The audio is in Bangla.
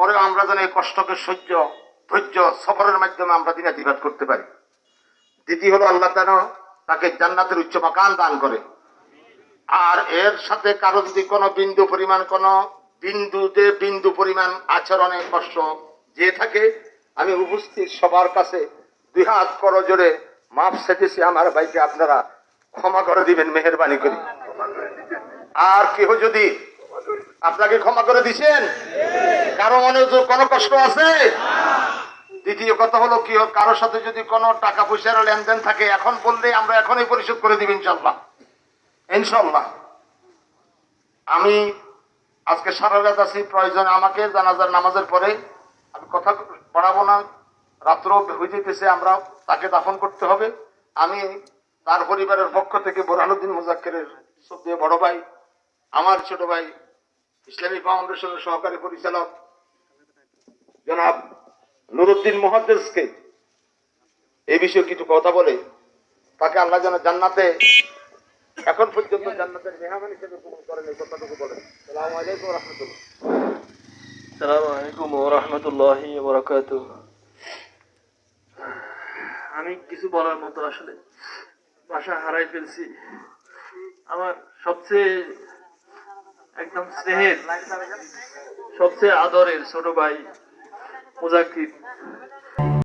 পরে আমরা যেন এই কষ্টকে সহ্য, ধৈর্য, সফরের মাধ্যমে আমরা দিনাতিবাদ করতে পারি। দ্বিতীয় হলো আল্লাহ যেন তাকে জান্নাতের উচ্চ মাকান দান করে। আর এর সাথে কারও যদি কোনো বিন্দু পরিমাণ, কোনো বিন্দুতে বিন্দু পরিমাণ আচরণে কষ্ট যে থাকে, আমি উপস্থিত সবার কাছে দুই হাত করো জোরে মাপ সেটেছি আমার ভাইকে আপনারা ক্ষমা করে দিবেন, মেহরবানি করে। আর কেহ যদি আপনাকে ক্ষমা করে দিছেন? কারও মনে কোনো কষ্ট আছে? দ্বিতীয় কথা হলো কি কারোর সাথে যদি কোনো টাকা পয়সার লেনদেন থাকে, এখন বললে আমরা এখনই পরিশোধ করে দিব ইনশাল্লাহ ইনশাল্লাহ আমি আজকে সারা রাত আছি, প্রয়োজন আমাকে জানাজার নামাজের পরে আমি কথা পড়াবো না। রাত্র হয়ে যেতেছে আমরা তাকে দাফন করতে হবে। আমি তার পরিবারের পক্ষ থেকে বোরহানুদ্দিন মুজাক্কেরের সদ্য বড় ভাই, আমার ছোট ভাই ইসলামী ফাউন্ডেশনের সহকারী পরিচালক জনাব নুরুদ্দিন মহাদেশকে এই বিষয়ে কিছু কথা বলে তাকে আল্লাহ যেন জান্নাতে, এখন পর্যন্ত জান্নাতের মেহমান হিসেবে কবুল করেন, এই কথাটুকু বলেন। সালাম আলাইকুম রহমতুল্লাহি। আমি কিছু বলার মতো আসলে ভাষা হারাই ফেলছি। আমার সবচেয়ে একদম স্নেহের সবচেয়ে আদরের ছোট ভাই মুজাকির